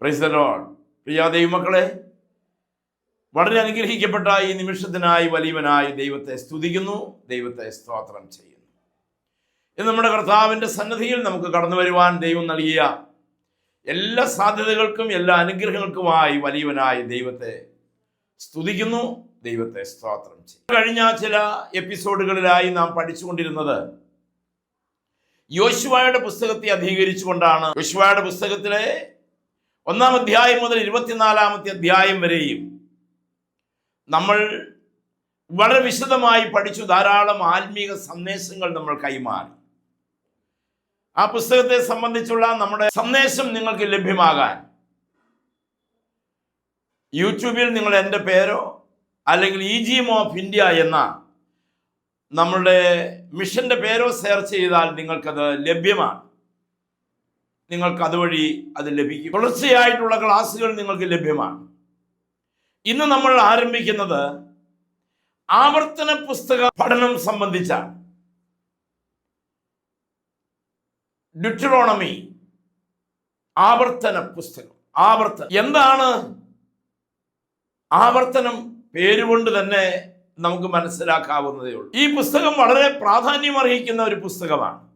പ്രൈസലോൺ പ്രിയ ദൈവമക്കളെ വളരെ അനുഗ്രഹിക്കപ്പെട്ട ഈ നിമിഷത്തിനായി വലിയവനായി ദൈവത്തെ സ്തുതിക്കുന്നു ദൈവത്തെ സ്തോത്രം ചെയ്യുന്നു. ഇന്ന് നമ്മുടെ കർത്താവിന്റെ സന്നദ്ധിയിൽ നമുക്ക് കടന്നു വരുവാൻ ദൈവം നൽകിയ എല്ലാ സാധ്യതകൾക്കും എല്ലാ അനുഗ്രഹങ്ങൾക്കുമായി വലിയവനായി ദൈവത്തെ സ്തുതിക്കുന്നു ദൈവത്തെ സ്തോത്രം ചെയ്യും കഴിഞ്ഞ ചില എപ്പിസോഡുകളിലായി നാം പഠിച്ചുകൊണ്ടിരുന്നത് യോശുവായുടെ പുസ്തകത്തെ അധികരിച്ചുകൊണ്ടാണ്. യോശുവായുടെ പുസ്തകത്തിലെ ഒന്നാം അധ്യായം മുതൽ ഇരുപത്തിനാലാമത്തെ അധ്യായം വരെയും നമ്മൾ വളരെ വിശദമായി പഠിച്ചു. ധാരാളം ആത്മീക സന്ദേശങ്ങൾ നമ്മൾ കൈമാറി. ആ പുസ്തകത്തെ സംബന്ധിച്ചുള്ള നമ്മുടെ സന്ദേശം നിങ്ങൾക്ക് ലഭ്യമാകാൻ. യൂട്യൂബിൽ നിങ്ങൾ എന്റെ പേരോ അല്ലെങ്കിൽ E G M of India എന്ന നമ്മളുടെ മിഷന്റെ പേരോ സെർച്ച് ചെയ്താൽ നിങ്ങൾക്കത് ലഭ്യമാണ്. നിങ്ങൾക്ക് അതുവഴി അത് ലഭിക്കും. തുടർച്ചയായിട്ടുള്ള ക്ലാസ്സുകൾ നിങ്ങൾക്ക് ലഭ്യമാണ്. ഇന്ന് നമ്മൾ ആരംഭിക്കുന്നത് ആവർത്തന പുസ്തക പഠനം സംബന്ധിച്ച ഡ്യൂട്ടറോണമി ആവർത്തന പുസ്തകം. ആവർത്തനം. എന്താണ്? ആവർത്തനം പേരുകൊണ്ട് തന്നെ നമുക്ക് മനസ്സിലാക്കാവുന്നതേ ഉള്ളൂ. ഈ പുസ്തകം വളരെ പ്രാധാന്യം അർഹിക്കുന്ന ഒരു പുസ്തകമാണ്.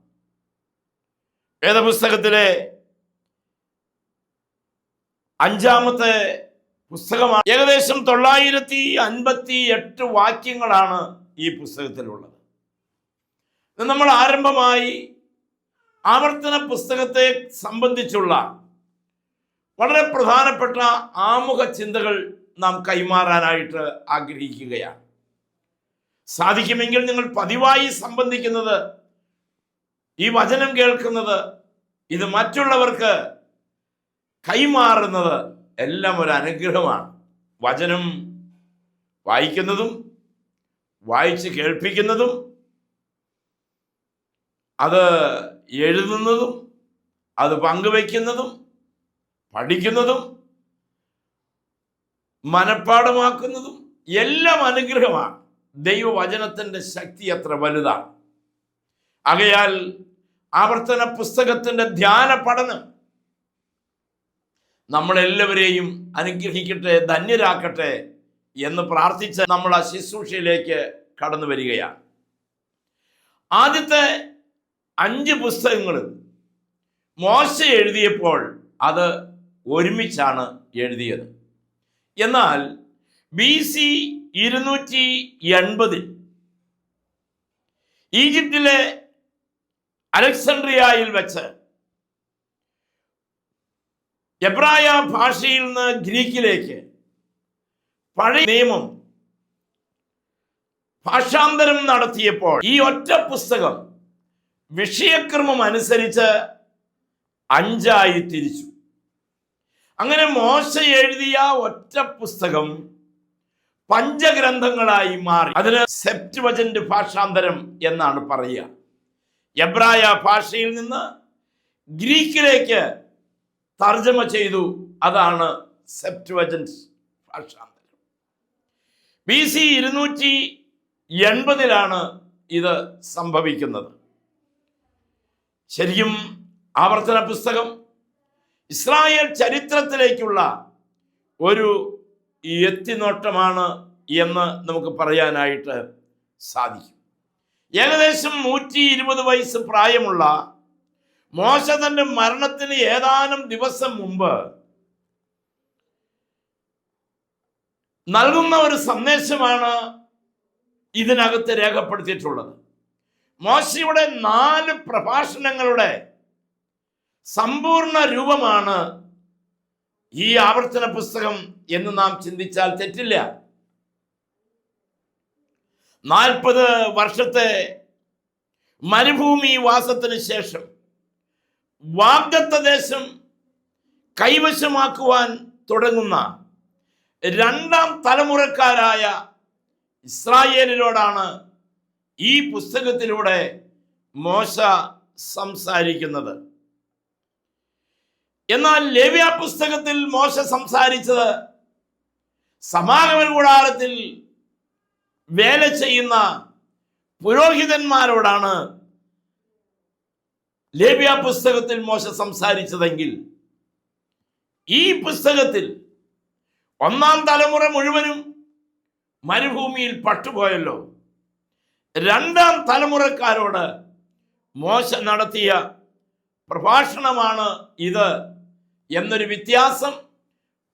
വേദപുസ്തകത്തിലെ അഞ്ചാമത്തെ പുസ്തകമാണ്. ഏകദേശം തൊള്ളായിരത്തി അൻപത്തി എട്ട് വാക്യങ്ങളാണ് ഈ പുസ്തകത്തിലുള്ളത്. നമ്മൾ ആരംഭമായി ആവർത്തന പുസ്തകത്തെ സംബന്ധിച്ചുള്ള വളരെ പ്രധാനപ്പെട്ട ആമുഖ ചിന്തകൾ നാം കൈമാറാനായിട്ട് ആഗ്രഹിക്കുകയാണ്. സാധിക്കുമെങ്കിൽ നിങ്ങൾ പതിവായി സംബന്ധിക്കുന്നത് ഈ വചനം കേൾക്കുന്നത് ഇത് മറ്റുള്ളവർക്ക് കൈമാറുന്നത് എല്ലാം ഒരു അനുഗ്രഹമാണ്. വചനം വായിക്കുന്നതും വായിച്ച് കേൾപ്പിക്കുന്നതും അത് എഴുതുന്നതും അത് പങ്കുവയ്ക്കുന്നതും പഠിക്കുന്നതും മനഃപ്പാടമാക്കുന്നതും എല്ലാം അനുഗ്രഹമാണ്. ദൈവവചനത്തിന്റെ ശക്തി എത്ര വലുതാണ്. ആകയാൽ ആവർത്തന പുസ്തകത്തിന്റെ ധ്യാന പഠനം നമ്മളെല്ലാവരെയും അനുഗ്രഹിക്കട്ടെ ധന്യരാക്കട്ടെ എന്ന് പ്രാർത്ഥിച്ച് നമ്മൾ ആ ശുശ്രൂഷയിലേക്ക് കടന്നു വരികയാണ്. ആദ്യത്തെ അഞ്ച് പുസ്തകങ്ങൾ മോശ എഴുതിയപ്പോൾ അത് ഒരുമിച്ചാണ് എഴുതിയത്. എന്നാൽ ബി സി ഇരുന്നൂറ്റി എൺപതിൽ ഈജിപ്തിലെ അലക്സാണ്ട്രിയയിൽ വെച്ച്. എബ്രായ ഭാഷയിൽ നിന്ന് ഗ്രീക്കിലേക്ക് പഴയ നിയമം ഭാഷാന്തരം നടത്തിയപ്പോൾ ഈ ഒറ്റ പുസ്തകം വിഷയക്രമം അനുസരിച്ച് അഞ്ചായി തിരിച്ചു. അങ്ങനെ മോശ എഴുതിയ ഒറ്റ പുസ്തകം പഞ്ചഗ്രന്ഥങ്ങളായി മാറി. അതിന് സെപ്റ്റുവജന്റ് ഭാഷാന്തരം എന്നാണ് പറയുക. എബ്രായ ഭാഷയിൽ നിന്ന് ഗ്രീക്കിലേക്ക് തർജമ ചെയ്തു. അതാണ് സെപ്റ്റുവജൻസ് ഭാഷാന്തരം. ബി സി ഇരുന്നൂറ്റി എൺപതിലാണ് ഇത് സംഭവിക്കുന്നത്. ശരിക്കും ആവർത്തന പുസ്തകം. ഇസ്രായേൽ ചരിത്രത്തിലേക്കുള്ള ഒരു എത്തിനോട്ടമാണ് എന്ന് നമുക്ക് പറയാനായിട്ട് സാധിക്കും. ഏകദേശം നൂറ്റി ഇരുപത് വയസ്സ് പ്രായമുള്ള മോശ തന്റെ മരണത്തിന് ഏതാനും ദിവസം മുമ്പ് നൽകുന്ന ഒരു സന്ദേശമാണ് ഇതിനകത്ത് രേഖപ്പെടുത്തിയിട്ടുള്ളത്. മോശയുടെ നാല് പ്രഭാഷണങ്ങളുടെ സമ്പൂർണ രൂപമാണ് ഈ ആവർത്തന പുസ്തകം എന്ന് നാം ചിന്തിച്ചാൽ തെറ്റില്ല. നാൽപ്പത് വർഷത്തെ മരുഭൂമി വാസത്തിന് ശേഷം വാഗ്ദത്ത ദേശം കൈവശമാക്കുവാൻ തുടങ്ങുന്ന രണ്ടാം തലമുറക്കാരായ ഇസ്രായേലിനോടാണ് ഈ പുസ്തകത്തിലൂടെ മോശ സംസാരിക്കുന്നത്. എന്നാൽ ലേവ്യ പുസ്തകത്തിൽ മോശ സംസാരിച്ചത് സമാഗമന കൂടാരത്തിൽ വേല ചെയ്യുന്ന പുരോഹിതന്മാരോടാണ് ലേബിയ പുസ്തകത്തിൽ മോശ സംസാരിച്ചതെങ്കിൽ ഈ പുസ്തകത്തിൽ ഒന്നാം തലമുറ മുഴുവനും മരുഭൂമിയിൽ പട്ടുപോയല്ലോ. രണ്ടാം തലമുറക്കാരോട് മോശ നടത്തിയ പ്രഭാഷണമാണ് ഇത് എന്നൊരു വ്യത്യാസം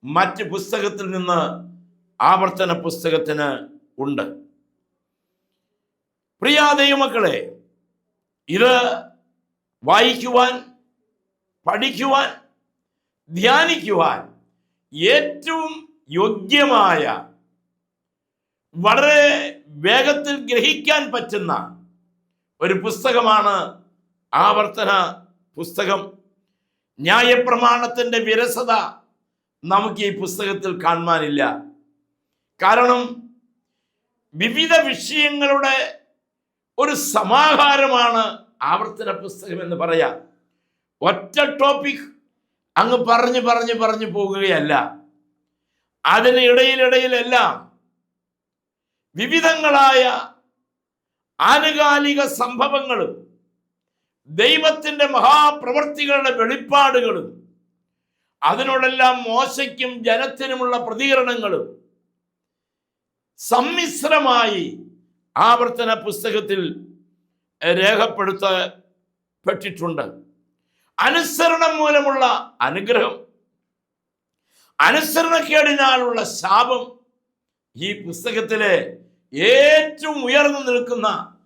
മറ്റ് പുസ്തകത്തിൽ നിന്ന് ആവർത്തന പുസ്തകത്തിന് ഉണ്ട്. പ്രിയ ദൈവമക്കളെ ഇത് വായിക്കുവാൻ പഠിക്കുവാൻ ധ്യാനിക്കുവാൻ ഏറ്റവും യോഗ്യമായ വളരെ വേഗത്തിൽ ഗ്രഹിക്കാൻ പറ്റുന്ന ഒരു പുസ്തകമാണ് ആവർത്തന പുസ്തകം. ന്യായപ്രമാണത്തിന്റെ വിരസത നമുക്ക് ഈ പുസ്തകത്തിൽ കാണുവാനില്ല. കാരണം വിവിധ വിഷയങ്ങളുടെ ഒരു സമാഹാരമാണ് ആവർത്തന പുസ്തകം എന്ന് പറയാം. ഒറ്റ ടോപ്പിക് അങ്ങ് പറഞ്ഞു പറഞ്ഞു പറഞ്ഞു പോകുകയല്ല. അതിന് ഇടയിലിടയിലെല്ലാം വിവിധങ്ങളായ ആനുകാലിക സംഭവങ്ങളും ദൈവത്തിന്റെ മഹാപ്രവർത്തികളുടെ വെളിപ്പാടുകളും അതിനോടെല്ലാം മോശയ്ക്കും ജനത്തിനുമുള്ള പ്രതികരണങ്ങളും സമ്മിശ്രമായി ആവർത്തന പുസ്തകത്തിൽ രേഖപ്പെടുത്തപ്പെട്ടിട്ടുണ്ട്. അനുസരണം മൂലമുള്ള അനുഗ്രഹം അനുസരണക്കേടിനാലുള്ള ശാപം ഈ പുസ്തകത്തിലെ ഏറ്റവും ഉയർന്നു നിൽക്കുന്ന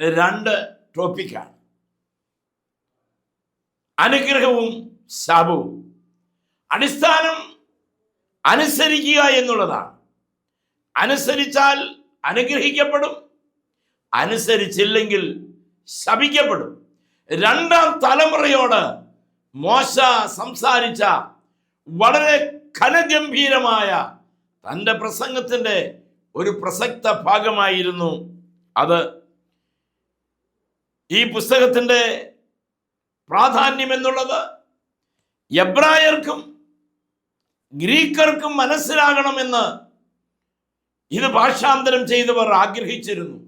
രണ്ട് ടോപ്പിക്കാണ്. അനുഗ്രഹവും ശാപവും. അടിസ്ഥാനം അനുസരിക്കുക എന്നുള്ളതാണ്. അനുസരിച്ചാൽ അനുഗ്രഹിക്കപ്പെടും അനുസരിച്ചില്ലെങ്കിൽ ശപിക്കപ്പെടും. രണ്ടാം തലമുറയോട് മോശ സംസാരിച്ച വളരെ ഘനഗംഭീരമായ തന്റെ പ്രസംഗത്തിന്റെ ഒരു പ്രസക്ത ഭാഗമായിരുന്നു അത്. ഈ പുസ്തകത്തിന്റെ പ്രാധാന്യം എന്നുള്ളത് എബ്രായർക്കും ഗ്രീക്കർക്കും മനസ്സിലാകണമെന്ന് ഇത് ഭാഷാന്തരം ചെയ്തവർ ആഗ്രഹിച്ചിരുന്നു.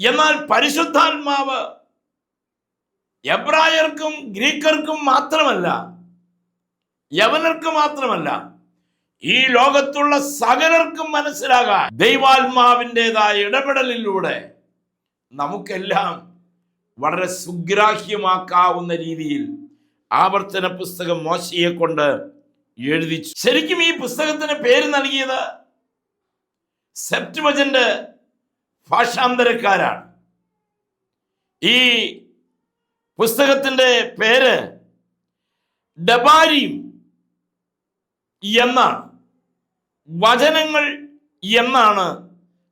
എന്നാൽ പരിശുദ്ധാത്മാവ് എബ്രായർക്കും ഗ്രീക്കർക്കും മാത്രമല്ല യവനർക്ക് മാത്രമല്ല ഈ ലോകത്തുള്ള സകലർക്കും മനസ്സിലാകാൻ ദൈവാത്മാവിന്റെതായ ഇടപെടലിലൂടെ നമുക്കെല്ലാം വളരെ സുഗ്രാഹ്യമാക്കാവുന്ന രീതിയിൽ ആവർത്തന പുസ്തകം മോശയെ കൊണ്ട് എഴുതി ശരിക്കും ഈ പുസ്തകത്തിന് പേര് നൽകിയത് സെപ്റ്റുവജന്റ് ഭാഷാന്തരക്കാരാണ്. ഈ പുസ്തകത്തിന്റെ പേര് ഡബാരിയും എന്നാണ്. വചനങ്ങൾ എന്നാണ്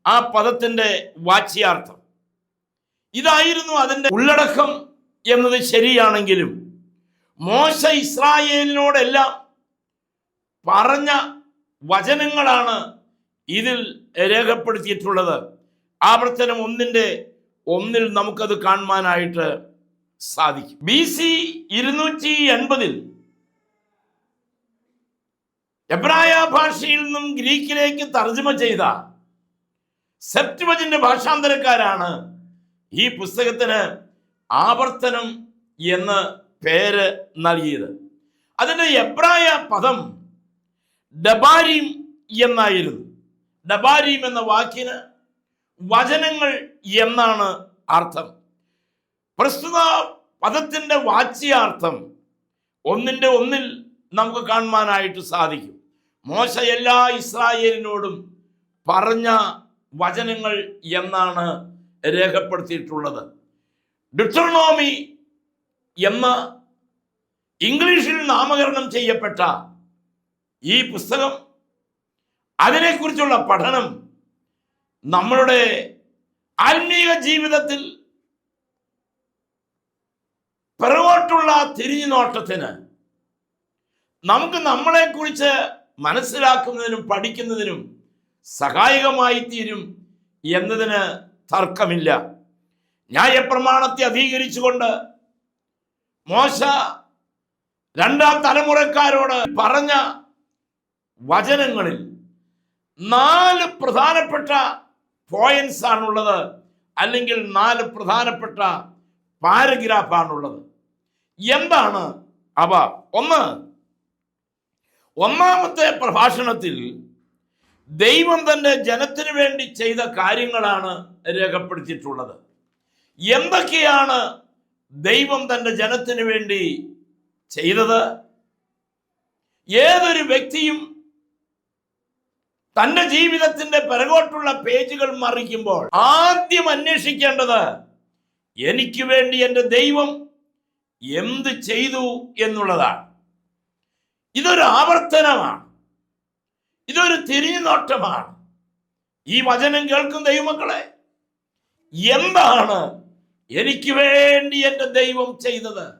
ആ പദത്തിന്റെ വാച്യാർത്ഥം. ഇതായിരുന്നു അതിന്റെ ഉള്ളടക്കം എന്നത് ശരിയാണെങ്കിലും മോശ ഇസ്രായേലിനോടെല്ലാം പറഞ്ഞ വചനങ്ങളാണ് ഇതിൽ രേഖപ്പെടുത്തിയിട്ടുള്ളത്. ആവർത്തനം ഒന്നിന്റെ ഒന്നിൽ നമുക്കത് കാണുവാനായിട്ട് സാധിക്കും. ബി സി ഇരുന്നൂറ്റി എൺപതിൽ എബ്രായ ഭാഷയിൽ നിന്നും ഗ്രീക്കിലേക്ക് തർജമ ചെയ്ത സെപ്റ്റിമജിന്റെ ഭാഷാന്തരക്കാരാണ് ഈ പുസ്തകത്തിന് ആവർത്തനം എന്ന് പേര് നൽകിയത്. അതിന്റെ എബ്രായ പദം ഡബാരിം എന്നായിരുന്നു. ഡബാരിം എന്ന വാക്കിന് വചനങ്ങൾ എന്നാണ് അർത്ഥം. പ്രസ്തുത പദത്തിന്റെ വാച്യാർത്ഥം ഒന്നിന്റെ ഒന്നിൽ നമുക്ക് കാണുവാനായിട്ട് സാധിക്കും. മോശ എല്ലാ ഇസ്രായേലിനോടും പറഞ്ഞ വചനങ്ങൾ എന്നാണ് രേഖപ്പെടുത്തിയിട്ടുള്ളത്. ഡിട്രോണോമി എന്ന ഇംഗ്ലീഷിൽ നാമകരണം ചെയ്യപ്പെട്ട ഈ പുസ്തകം അതിനെക്കുറിച്ചുള്ള പഠനം നമ്മളുടെ ആത്മീയ ജീവിതത്തിൽ പിറകോട്ടുള്ള തിരിഞ്ഞുനോട്ടത്തിന് നമുക്ക് നമ്മളെ കുറിച്ച് മനസ്സിലാക്കുന്നതിനും പഠിക്കുന്നതിനും സഹായകമായി തീരും എന്നതിന് തർക്കമില്ല. ന്യായപ്രമാണത്തെ അധീകരിച്ചുകൊണ്ട് മോശ രണ്ടാം തലമുറക്കാരോട് പറഞ്ഞ വചനങ്ങളിൽ നാല് പ്രധാനപ്പെട്ട പോയിന്റ്സ് ആണുള്ളത്. അല്ലെങ്കിൽ നാല് പ്രധാനപ്പെട്ട പാരഗ്രാഫ് പാരഗ്രാഫാണുള്ളത് എന്താണ് അവ? ഒന്ന് ഒന്നാമത്തെ പ്രഭാഷണത്തിൽ ദൈവം തന്നെ ജനത്തിനു വേണ്ടി ചെയ്ത കാര്യങ്ങളാണ് രേഖപ്പെടുത്തിയിട്ടുള്ളത്. എന്തൊക്കെയാണ് ദൈവം തന്റെ ജനത്തിനു വേണ്ടി ചെയ്തത്? ഏതൊരു വ്യക്തിയും തന്റെ ജീവിതത്തിന്റെ പിറകോട്ടുള്ള പേജുകൾ മറിക്കുമ്പോൾ ആദ്യം അന്വേഷിക്കേണ്ടത് എനിക്ക് വേണ്ടി എന്റെ ദൈവം എന്ത് ചെയ്തു എന്നുള്ളതാണ്. ഇതൊരു ആവർത്തനമാണ്. ഇതൊരു തിരിഞ്ഞു നോട്ടമാണ് ഈ വചനം കേൾക്കും ദൈവമക്കളെ എന്താണ് എനിക്ക് വേണ്ടി എന്റെ ദൈവം ചെയ്തത്?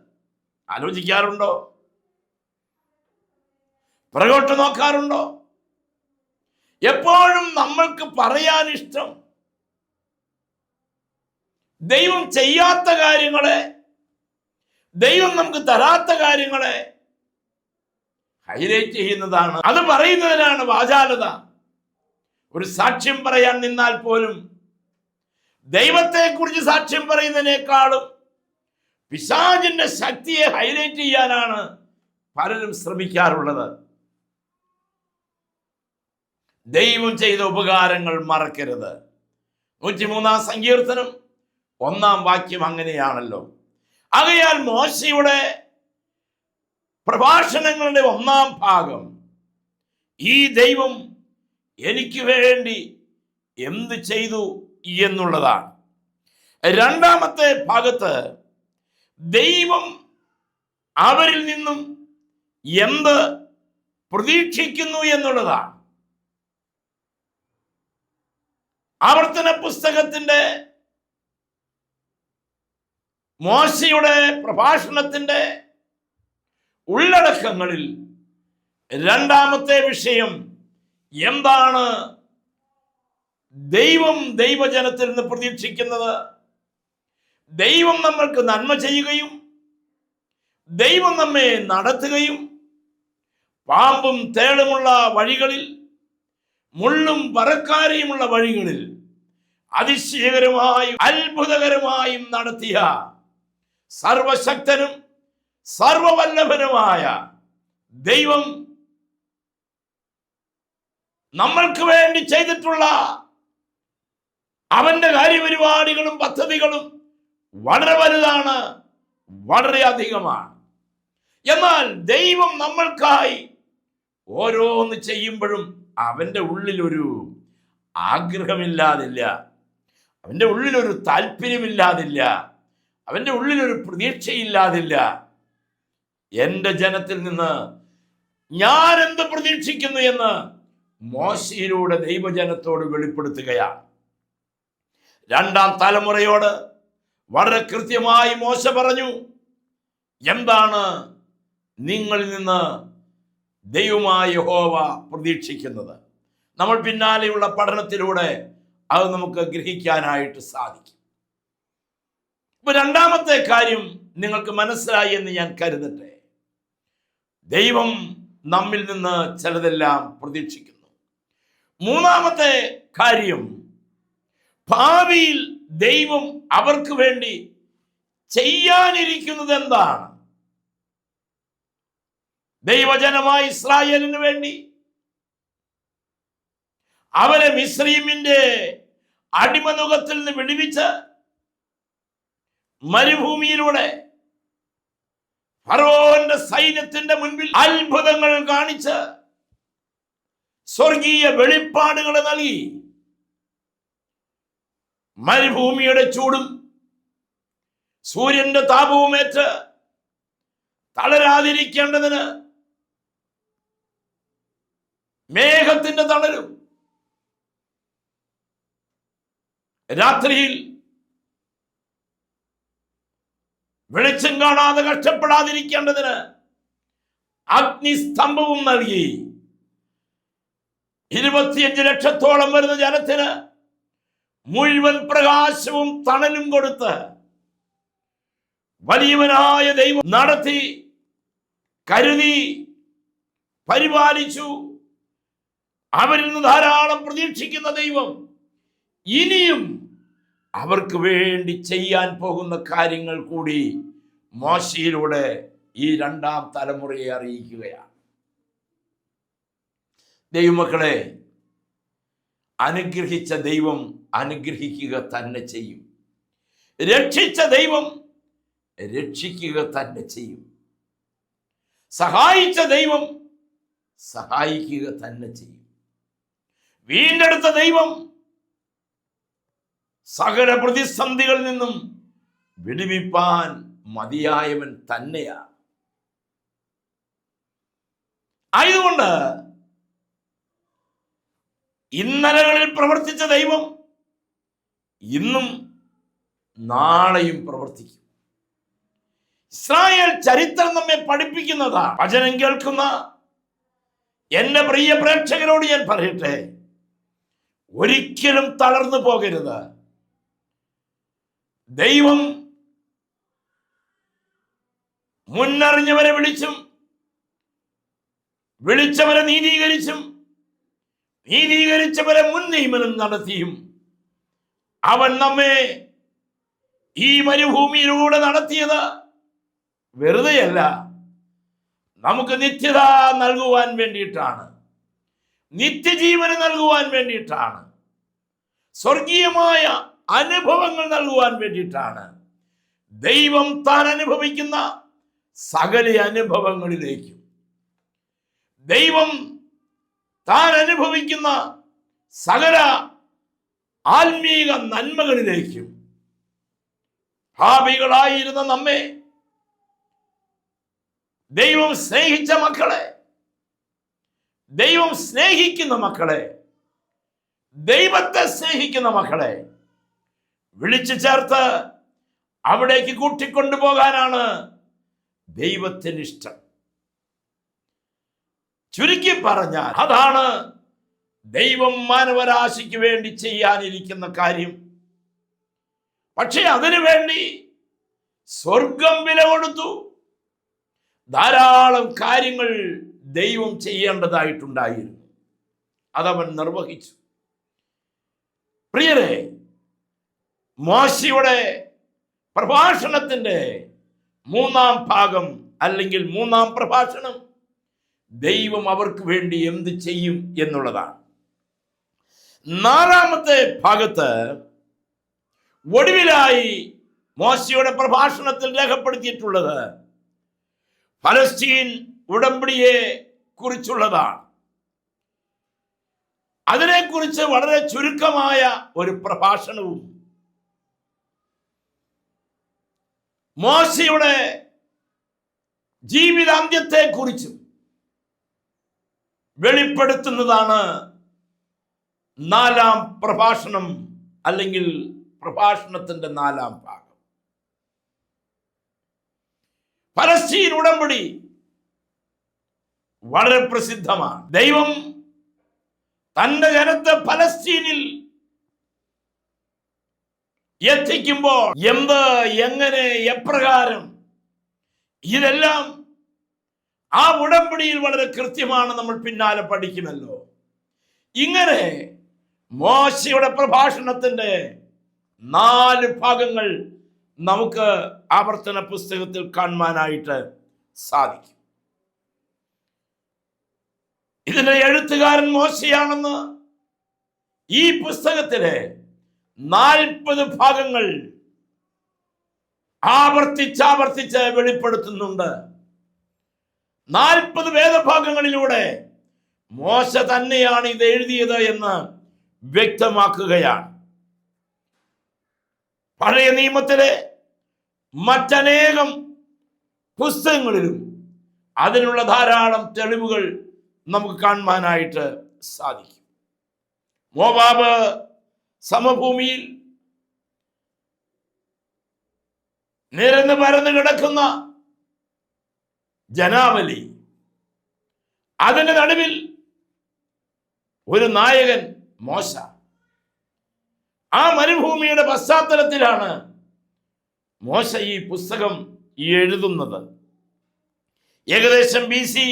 ആലോചിക്കാറുണ്ടോ? പുറകോട്ട് നോക്കാറുണ്ടോ? എപ്പോഴും നമ്മൾക്ക് പറയാൻ ഇഷ്ടം ദൈവം ചെയ്യാത്ത കാര്യങ്ങളെ ദൈവം നമുക്ക് തരാത്ത കാര്യങ്ങളെ ഹൈലൈറ്റ് ചെയ്യുന്നതാണ്. അത് പറയുന്നതിനാണ് വാചാലത. ഒരു സാക്ഷ്യം പറയാൻ നിന്നാൽ പോലും ദൈവത്തെക്കുറിച്ച് സാക്ഷ്യം പറയുന്നതിനേക്കാളും പിശാചിന്റെ ശക്തിയെ ഹൈലൈറ്റ് ചെയ്യാനാണ് പലരും ശ്രമിക്കാറുള്ളത്. ദൈവം ചെയ്ത ഉപകാരങ്ങൾ മറക്കരുത്. നൂറ്റിമൂന്നാം സങ്കീർത്തനം ഒന്നാം വാക്യം അങ്ങനെയാണല്ലോ. ആകയാൽ മോശയുടെ പ്രഭാഷണങ്ങളുടെ ഒന്നാം ഭാഗം ഈ ദൈവം എനിക്ക് വേണ്ടി എന്ത് ചെയ്തു എന്നുള്ളതാണ്. രണ്ടാമത്തെ ഭാഗത്ത് ദൈവം അവരിൽ നിന്നും എന്ത് പ്രതീക്ഷിക്കുന്നു എന്നുള്ളതാണ്. ആവർത്തന പുസ്തകത്തിന്റെ മോശയുടെ പ്രഭാഷണത്തിന്റെ ഉള്ളടക്കങ്ങളിൽ രണ്ടാമത്തെ വിഷയം എന്താണ്? ദൈവം ദൈവജനത്തിൽ നിന്ന് പ്രതീക്ഷിക്കുന്നത്. ദൈവം നമ്മൾക്ക് നന്മ ചെയ്യുകയും ദൈവം നമ്മെ നടത്തുകയും പാമ്പും തേളുമുള്ള വഴികളിൽ മുള്ളും പറക്കാരെയുമുള്ള വഴികളിൽ അതിശയകരമായും അത്ഭുതകരമായും നടത്തിയ സർവശക്തനും സർവവല്ലഭനുമായ ദൈവം നമ്മൾക്ക് വേണ്ടി ചെയ്തിട്ടുള്ള അവന്റെ കാര്യപരിപാടികളും പദ്ധതികളും വളരെ വലുതാണ് വളരെ അധികമാണ്. എന്നാൽ ദൈവം നമ്മൾക്കായി ഓരോന്ന് ചെയ്യുമ്പോഴും അവന്റെ ഉള്ളിലൊരു ആഗ്രഹമില്ലാതില്ല. അവന്റെ ഉള്ളിലൊരു താല്പര്യമില്ലാതില്ല. അവന്റെ ഉള്ളിലൊരു പ്രതീക്ഷയില്ലാതില്ല. എന്റെ ജനത്തിൽ നിന്ന് ഞാൻ എന്ത് പ്രതീക്ഷിക്കുന്നു എന്ന് മോശയിലൂടെ ദൈവജനത്തോട് വെളിപ്പെടുത്തുകയാണ്. രണ്ടാം തലമുറയോട് വളരെ കൃത്യമായി മോശ പറഞ്ഞു എന്താണ് നിങ്ങളിൽ നിന്ന് ദൈവമായ ഹോവ പ്രതീക്ഷിക്കുന്നത്? നമ്മൾ പിന്നാലെയുള്ള പഠനത്തിലൂടെ അത് നമുക്ക് ഗ്രഹിക്കാനായിട്ട് സാധിക്കും. ഇപ്പൊ രണ്ടാമത്തെ കാര്യം നിങ്ങൾക്ക് മനസ്സിലായി എന്ന് ഞാൻ കരുതട്ടെ. ദൈവം നമ്മിൽ നിന്ന് ചിലതെല്ലാം പ്രതീക്ഷിക്കുന്നു. മൂന്നാമത്തെ കാര്യം ഭാവിയിൽ ദൈവം അവർക്ക് വേണ്ടി ചെയ്യാനിരിക്കുന്നത് എന്താണ്? ദൈവജനമായ ഇസ്രായേലിന് വേണ്ടി അവരെ മിശ്രീമിന്റെ അടിമനുഖത്തിൽ നിന്ന് വിടുവിച്ച് മരുഭൂമിയിലൂടെ ഫറോന്റെ സൈന്യത്തിന്റെ മുൻപിൽ അത്ഭുതങ്ങൾ കാണിച്ച് സ്വർഗീയ വെളിപ്പാടുകൾ നൽകി. മരുഭൂമിയുടെ ചൂടും സൂര്യന്റെ താപവുമേറ്റ് തളരാതിരിക്കേണ്ടതിന് മേഘത്തിന്റെ തണലും രാത്രിയിൽ വെളിച്ചം കാണാതെ കഷ്ടപ്പെടാതിരിക്കേണ്ടതിന് അഗ്നിസ്തംഭവും നൽകി. ഇരുപത്തിയഞ്ച് ലക്ഷത്തോളം വരുന്ന ജനത്തിന് മുഴുവൻ പ്രകാശവും തണലും കൊടുത്ത് വലിയവനായ ദൈവം നടത്തി കരുതി പരിപാലിച്ചു. അവരിൽ നിന്ന് ധാരാളം പ്രതീക്ഷിക്കുന്ന ദൈവം ഇനിയും അവർക്ക് വേണ്ടി ചെയ്യാൻ പോകുന്ന കാര്യങ്ങൾ കൂടി മോശയിലൂടെ ഈ രണ്ടാം തലമുറയെ അറിയിക്കുകയാണ്. ദൈവമക്കളെ അനുഗ്രഹിച്ച ദൈവം അനുഗ്രഹിക്കുക തന്നെ ചെയ്യും. രക്ഷിച്ച ദൈവം രക്ഷിക്കുക തന്നെ ചെയ്യും. സഹായിച്ച ദൈവം സഹായിക്കുക തന്നെ ചെയ്യും. വീണ്ടെടുത്ത ദൈവം സകല പ്രതിസന്ധികളിൽ നിന്നും വിടുവിപ്പാൻ മതിയായവൻ തന്നെയാണ് ആയതുകൊണ്ട് ഇന്നലകളിൽ പ്രവർത്തിച്ച ദൈവം ഇന്നും നാളെയും പ്രവർത്തിക്കും. ഇസ്രായേൽ ചരിത്രം നമ്മെ പഠിപ്പിക്കുന്നതാ. വചനം കേൾക്കുന്ന എന്റെ പ്രിയ പ്രേക്ഷകരോട് ഞാൻ പറയട്ടെ ഒരിക്കലും തളർന്നു പോകരുത്. ദൈവം മുന്നറിഞ്ഞവരെ വിളിച്ചും വിളിച്ചവരെ നീതീകരിച്ചും നീതീകരിച്ചവരെ മുൻ നിയമനം നടത്തിയും അവൻ നമ്മെ ഈ മരുഭൂമിയിലൂടെ നടത്തിയത് വെറുതെയല്ല നമുക്ക് നിത്യത നൽകുവാൻ വേണ്ടിയിട്ടാണ്. നിത്യജീവന് നൽകുവാൻ വേണ്ടിയിട്ടാണ്. സ്വർഗീയമായ അനുഭവങ്ങൾ നൽകുവാൻ വേണ്ടിയിട്ടാണ്. ദൈവം താൻ അനുഭവിക്കുന്ന സകല അനുഭവങ്ങളിലേക്കും. ദൈവം താൻ അനുഭവിക്കുന്ന സകല ആത്മീക നന്മകളിലേക്കും. ഭാവികളായിരുന്ന നമ്മെ ദൈവം സ്നേഹിച്ച മക്കളെ ദൈവം സ്നേഹിക്കുന്ന മക്കളെ ദൈവത്തെ സ്നേഹിക്കുന്ന മക്കളെ വിളിച്ചു ചേർത്ത് അവിടേക്ക് കൂട്ടിക്കൊണ്ടുപോകാനാണ് ദൈവത്തിന് ഇഷ്ടം ചുരുക്കി പറഞ്ഞാൽ അതാണ് ദൈവം മാനവരാശിക്ക് വേണ്ടി ചെയ്യാനിരിക്കുന്ന കാര്യം. പക്ഷേ അതിനു വേണ്ടി സ്വർഗം വില കൊടുത്തു. ധാരാളം കാര്യങ്ങൾ ദൈവം ചെയ്യേണ്ടതായിട്ടുണ്ടായിരുന്നു. അതവൻ നിർവഹിച്ചു. പ്രിയരെ മോശയുടെ പ്രഭാഷണത്തിന്റെ മൂന്നാം ഭാഗം അല്ലെങ്കിൽ മൂന്നാം പ്രഭാഷണം ദൈവം അവർക്ക് വേണ്ടി എന്ത് ചെയ്യും എന്നുള്ളതാണ്. നാലാമത്തെ ഭാഗത്ത് ഒടുവിലായി മോശിയുടെ പ്രഭാഷണത്തിൽ രേഖപ്പെടുത്തിയിട്ടുള്ളത് പലസ്തീൻ ഉടമ്പടിയെ കുറിച്ചുള്ളതാണ്. അതിനെക്കുറിച്ച് വളരെ ചുരുക്കമായ ഒരു പ്രഭാഷണവും മോശയുടെ ജീവിതാന്ത്യത്തെക്കുറിച്ചും വെളിപ്പെടുത്തുന്നതാണ് നാലാം പ്രഭാഷണം അല്ലെങ്കിൽ പ്രഭാഷണത്തിന്റെ നാലാം ഭാഗം. പലസ്തീൻ ഉടമ്പടി വളരെ പ്രസിദ്ധമാണ്. ദൈവം തന്റെ ജനത്തെ പലസ്തീനിൽ എത്തിക്കുമ്പോൾ എന്ത് എങ്ങനെ എപ്രകാരം? ഇതെല്ലാം ആ ഉടമ്പടിയിൽ വളരെ കൃത്യമാണ് നമ്മൾ പിന്നാലെ പഠിക്കുമല്ലോ. ഇങ്ങനെ മോശയുടെ പ്രഭാഷണത്തിന്റെ നാല് ഭാഗങ്ങൾ നമുക്ക് ആവർത്തന പുസ്തകത്തിൽ കാണുവാനായിട്ട് സാധിക്കും. ഇതിന്റെ എഴുത്തുകാരൻ മോശയാണെന്ന് ഈ പുസ്തകത്തിലെ നാൽപ്പത് ഭാഗങ്ങൾ ആവർത്തിച്ചാവർത്തിച്ച് വെളിപ്പെടുത്തുന്നുണ്ട്. നാൽപ്പത് വേദഭാഗങ്ങളിലൂടെ മോശ തന്നെയാണ് ഇത് എഴുതിയത് എന്ന് വ്യക്തമാക്കുകയാണ്. പഴയ നിയമത്തിലെ മറ്റനേകം പുസ്തകങ്ങളിലും അതിനുള്ള ധാരാളം തെളിവുകൾ നമുക്ക് കാണുവാനായിട്ട് സാധിക്കും. മോവാബ് സമഭൂമിയിൽ നിരന്ന് പരന്ന് കിടക്കുന്ന ജനാവലി. അതിന്റെ നടുവിൽ ഒരു നായകൻ മോശ. ആ മരുഭൂമിയുടെ പശ്ചാത്തലത്തിലാണ് മോശ ഈ പുസ്തകം എഴുതുന്നത്. ഏകദേശം ബി സി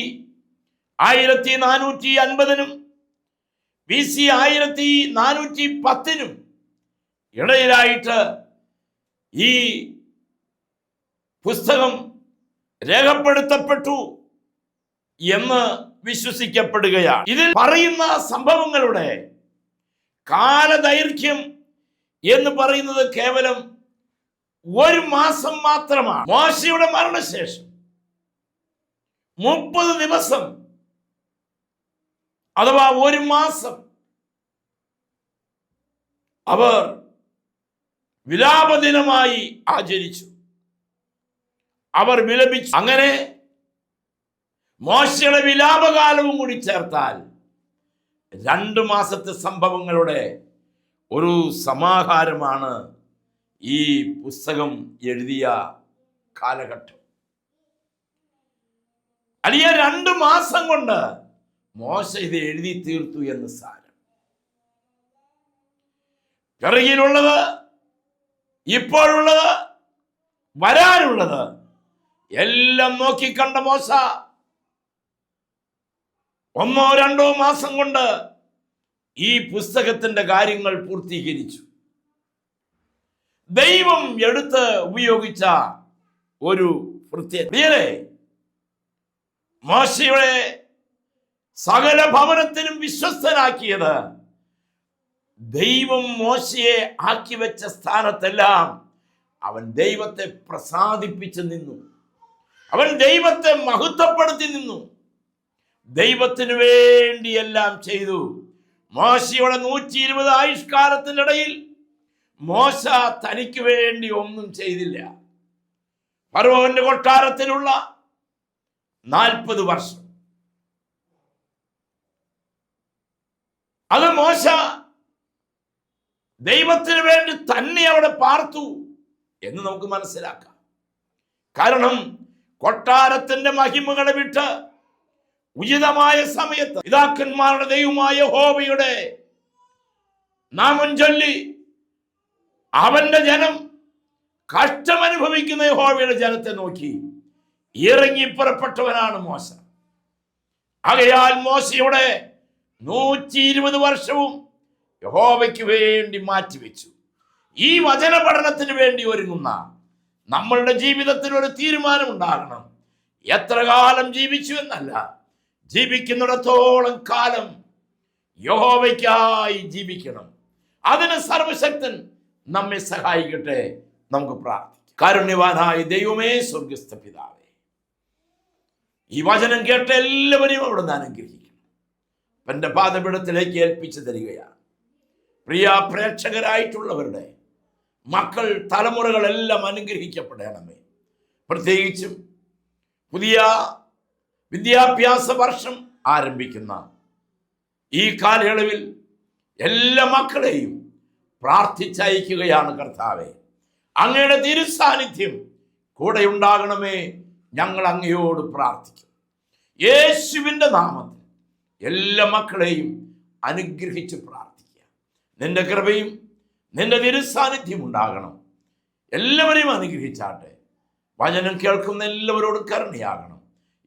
ആയിരത്തി നാനൂറ്റി അൻപതിനും ബി സി ആയിരത്തി നാനൂറ്റി പത്തിനും ഇടയിലായിട്ട് ഈ പുസ്തകം രേഖപ്പെടുത്തപ്പെട്ടു എന്ന് വിശ്വസിക്കപ്പെടുകയാണ്. ഇതിൽ പറയുന്ന സംഭവങ്ങളുടെ കാലദൈർഘ്യം എന്ന് പറയുന്നത് കേവലം ഒരു മാസം മാത്രമാണ്. മോശയുടെ മരണശേഷം മുപ്പത് ദിവസം അഥവാ ഒരു മാസം അവർ വിലാപദിനമായി ആചരിച്ചു. അവർ വിലപിച്ചു. അങ്ങനെ മോശയുടെ വിലാപകാലവും കൂടി ചേർത്താൽ രണ്ട് മാസത്തെ സംഭവങ്ങളുടെ ഒരു സമാഹാരമാണ് ഈ പുസ്തകം എഴുതിയ കാലഘട്ടം. അലിയ രണ്ട് മാസം കൊണ്ട് മോശ ഇത് എഴുതി തീർത്തു എന്ന് സാരം. പിറകിലുള്ളത് ഇപ്പോഴുള്ളത് വരാനുള്ളത് എല്ലാം നോക്കിക്കണ്ട മോശ. ഒന്നോ രണ്ടോ മാസം കൊണ്ട് ഈ പുസ്തകത്തിന്റെ കാര്യങ്ങൾ പൂർത്തീകരിച്ചു. ദൈവം എടുത്ത് ഉപയോഗിച്ച ഒരു പ്രത്യേക മോശയുടെ സകല ഭവനത്തിനും വിശ്വസ്തനാക്കിയത്. ദൈവം മോശയെ ആക്കി വെച്ച സ്ഥാനത്തെല്ലാം അവൻ ദൈവത്തെ പ്രസാദിപ്പിച്ച് നിന്നു. അവൻ ദൈവത്തെ മഹത്വപ്പെടുത്തി നിന്നു. ദൈവത്തിനു വേണ്ടി എല്ലാം ചെയ്തു. മോശയുടെ നൂറ്റി ഇരുപത് ആയുഷ്കാലത്തിനിടയിൽ മോശ തനിക്ക് വേണ്ടി ഒന്നും ചെയ്തില്ല. ഫറവോന്റെ കൊട്ടാരത്തിലുള്ള നാൽപ്പത് വർഷം. അത് മോശ. ദൈവത്തിന് വേണ്ടി തന്നെ അവിടെ പാർത്തു എന്ന് നമുക്ക് മനസ്സിലാക്കാം. കാരണം കൊട്ടാരത്തിന്റെ മഹിമകളെ വിട്ട് ഉചിതമായ സമയത്ത് പിതാക്കന്മാരുടെ ദൈവമായ ഹോബയുടെ നാമം ചൊല്ലി അവന്റെ ജനം കഷ്ടമനുഭവിക്കുന്ന ഹോബയുടെ ജനത്തെ നോക്കി ഇറങ്ങി പുറപ്പെട്ടവനാണ് മോശ. ആകയാൽ മോശയുടെ നൂറ്റി ഇരുപത് വർഷവും യഹോവയ്ക്ക് വേണ്ടി മാറ്റിവെച്ചു. ഈ വചന പഠനത്തിന് വേണ്ടി ഒരുങ്ങുന്ന നമ്മളുടെ ജീവിതത്തിൽ ഒരു തീരുമാനം ഉണ്ടാകണം എത്ര കാലം ജീവിച്ചു എന്നല്ല ജീവിക്കുന്നിടത്തോളം കാലം യഹോവയ്ക്കായി ജീവിക്കണം. അതിന് സർവശക്തൻ നമ്മെ സഹായിക്കട്ടെ നമുക്ക് പ്രാർത്ഥിക്കാം. കാരുണ്യവാനായ ദൈവമേ സ്വർഗസ്ഥ പിതാവേ. ഈ വചനം കേട്ട എല്ലാവരെയും അവിടെ നിന്ന് അനുഗ്രഹിക്കണം എന്റെ പാദപീഠത്തിലേക്ക് ഏൽപ്പിച്ചു തരികയാണ്. പ്രിയ പ്രേക്ഷകരായിട്ടുള്ളവരുടെ മക്കൾ തലമുറകളെല്ലാം അനുഗ്രഹിക്കപ്പെടണമേ. പ്രത്യേകിച്ചും പുതിയ വിദ്യാഭ്യാസ വർഷം ആരംഭിക്കുന്ന ഈ കാലയളവിൽ എല്ലാ മക്കളെയും പ്രാർത്ഥിച്ചയക്കുകയാണ് കർത്താവെ. അങ്ങയുടെ തിരുസാന്നിധ്യം കൂടെ ഉണ്ടാകണമേ ഞങ്ങൾ അങ്ങയോട് പ്രാർത്ഥിക്കും. യേശുവിന്റെ നാമത്തിൽ എല്ലാ മക്കളെയും അനുഗ്രഹിച്ച് പ്രാർത്ഥിക്കുക. നിന്റെ കൃപയും നിന്റെ തിരുസാന്നിധ്യം ഉണ്ടാകണം. എല്ലാവരെയും അനുഗ്രഹിച്ചാട്ടെ. വചനം കേൾക്കുന്ന എല്ലാവരോടും കരുണയാകണം.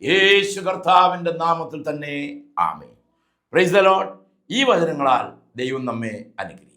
യേശു കർത്താവിന്റെ നാമത്തിൽ തന്നെ ആമേ പ്രൈസ് ദ ലോഡ് ഈ വചനങ്ങളാൽ ദൈവം നമ്മെ അനുഗ്രഹിക്കും.